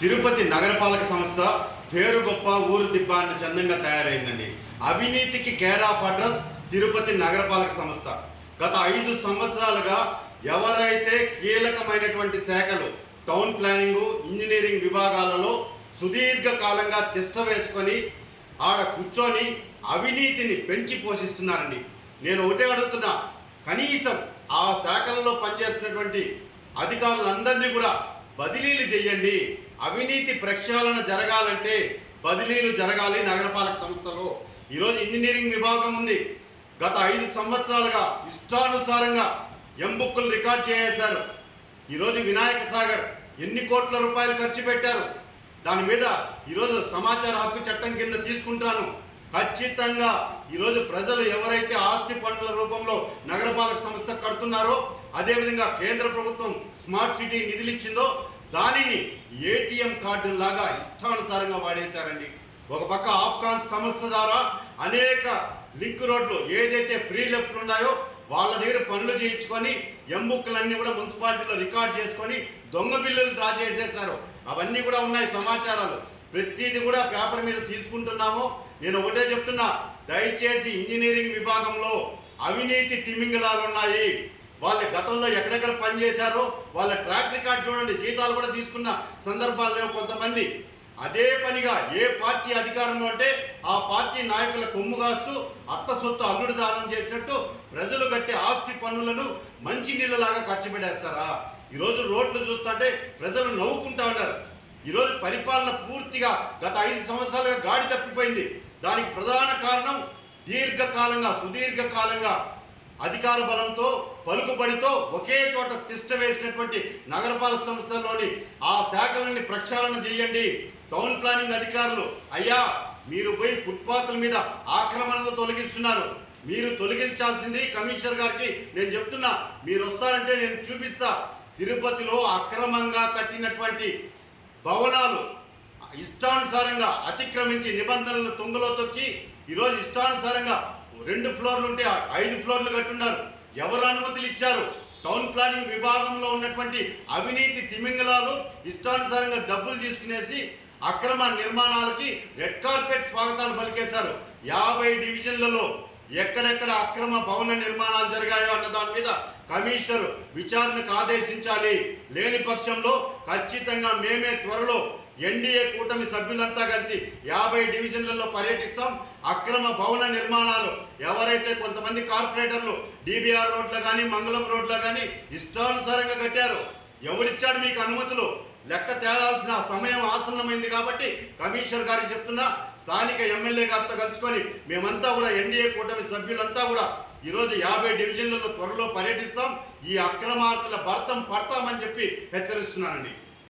తిరుపతి నగరపాలక సంస్థ పేరు గొప్ప ఊరు దిబ్బ అన్న చందంగా తయారైందండి. అవినీతికి కేర్ ఆఫ్ అడ్రస్ తిరుపతి నగరపాలక సంస్థ. గత ఐదు సంవత్సరాలుగా ఎవరైతే కీలకమైనటువంటి శాఖలు టౌన్ ప్లానింగ్ ఇంజనీరింగ్ విభాగాలలో సుదీర్ఘకాలంగా తిష్ట వేసుకొని ఆడ కూర్చొని అవినీతిని పెంచి పోషిస్తున్నారండి. నేను ఒకటే అడుగుతున్నా కనీసం ఆ శాఖలలో పనిచేస్తున్నటువంటి అధికారులందరినీ కూడా బదిలీలు చేయండి. అవినీతి ప్రక్షాళన జరగాలంటే బదిలీలు జరగాలి నగరపాలక సంస్థలో. ఈరోజు ఇంజనీరింగ్ విభాగం ఉంది. గత ఐదు సంవత్సరాలుగా ఇష్టానుసారంగా ఎంబుక్కులు రికార్డ్ చేసేశారు. ఈరోజు వినాయక సాగర్ ఎన్ని కోట్ల రూపాయలు ఖర్చు పెట్టారు? దాని మీద ఈరోజు సమాచార హక్కు చట్టం కింద తీసుకుంటాను. ఖచ్చితంగా ఈరోజు ప్రజలు ఎవరైతే ఆస్తి పన్నుల రూపంలో నగరపాలక సంస్థ కడుతున్నారో అదేవిధంగా కేంద్ర ప్రభుత్వం స్మార్ట్ సిటీ నిధులు ఇచ్చిందో దానిని ఏటీఎం కార్డులాగా ఇష్టానుసారంగా వాడేశారండి. ఒక పక్క ఆఫ్ఘాన్ సంస్థ ద్వారా అనేక లింక్ రోడ్లు ఏదైతే ఫ్రీ లెఫ్ట్ ఉన్నాయో వాళ్ళ దగ్గర పనులు చేయించుకొని ఎంబుక్కులన్నీ కూడా మున్సిపాలిటీలో రికార్డ్ చేసుకొని దొంగ బిల్లులు డ్రా చేసేసారు అవన్నీ కూడా ఉన్నాయి సమాచారాలు. ప్రతిదీ కూడా పేపర్ మీద తీసుకుంటున్నాము. నేను ఒకటే చెప్తున్నా దయచేసి ఇంజనీరింగ్ విభాగంలో అవినీతి తిమింగళాలు ఉన్నాయి. వాళ్ళ గతంలో ఎక్కడెక్కడ పనిచేశారో వాళ్ళ ట్రాక్ రికార్డ్ చూడండి జీతాలు కూడా తీసుకున్న సందర్భాల్లో కొంతమంది. అదే పనిగా ఏ పార్టీ అధికారంలో అంటే ఆ పార్టీ నాయకుల కొమ్ము కాస్తూ అత్త సొత్తు అల్లుడు దానం చేసినట్టు ప్రజలు కట్టే ఆస్తి పన్నులను మంచి నీళ్ళలాగా ఖర్చు పెట్టేస్తారా? ఈరోజు రోడ్లు చూస్తుంటే ప్రజలు నవ్వుకుంటా ఉన్నారు. ఈరోజు పరిపాలన పూర్తిగా గత ఐదు సంవత్సరాలుగా గాడి తప్పిపోయింది. దానికి ప్రధాన కారణం దీర్ఘకాలంగా సుదీర్ఘకాలంగా అధికార బలంతో పలుకుబడితో ఒకే చోట తిష్ట వేసినటువంటి నగరపాలక సంస్థల్లోని ఆ శాఖలని ప్రక్షాళన చేయండి. టౌన్ ప్లానింగ్ అధికారులు అయ్యా మీరు పోయి ఫుట్పాత్ల మీద ఆక్రమణలు తొలగిస్తున్నారు. మీరు తొలగించాల్సింది కమిషనర్ గారికి నేను చెప్తున్నా మీరు వస్తారంటే నేను చూపిస్తా. తిరుపతిలో అక్రమంగా కట్టినటువంటి భవనాలు ఇష్టానుసారంగా అతిక్రమించి నిబంధనలను తుంగలో తొక్కి ఈరోజు ఇష్టానుసారంగా రెండు ఫ్లోర్లు ఉంటే ఐదు ఫ్లోర్లు కట్టున్నారు. ఎవరు అనుమతులు ఇచ్చారు? టౌన్ ప్లానింగ్ విభాగంలో ఉన్నటువంటి అవినీతి తిమింగలాలు ఇష్టానుసారంగా డబ్బులు తీసుకునేసి అక్రమ నిర్మాణాలకి రెడ్ కార్పెట్ స్వాగతాలు పలికేశారు. యాభై డివిజన్లలో ఎక్కడెక్కడ అక్రమ భవన నిర్మాణాలు జరిగాయో అన్న దాని మీద కమిషనర్ విచారణకు ఆదేశించాలి. లేని పక్షంలో ఖచ్చితంగా మేమే త్వరలో ఎన్డీఏ కూటమి సభ్యులంతా కలిసి యాభై డివిజన్లలో పర్యటిస్తాం. అక్రమ భవన నిర్మాణాలు ఎవరైతే కొంతమంది కార్పొరేటర్లు డిబిఆర్ రోడ్లో కానీ మంగళం రోడ్లో కానీ ఇష్టానుసారంగా కట్టారు ఎవరిచ్చాడు మీకు అనుమతులు? లెక్క తేలాల్సిన సమయం ఆసన్నమైంది కాబట్టి కమిషనర్ గారికి చెప్తున్నా స్థానిక ఎమ్మెల్యే గారితో కలుసుకొని మేమంతా కూడా ఎన్డీఏ కూటమి సభ్యులంతా కూడా ఈరోజు యాభై డివిజన్లలో త్వరలో పర్యటిస్తాం. ఈ అక్రమార్కుల భర్తం పడతామని చెప్పి హెచ్చరిస్తున్నానండి.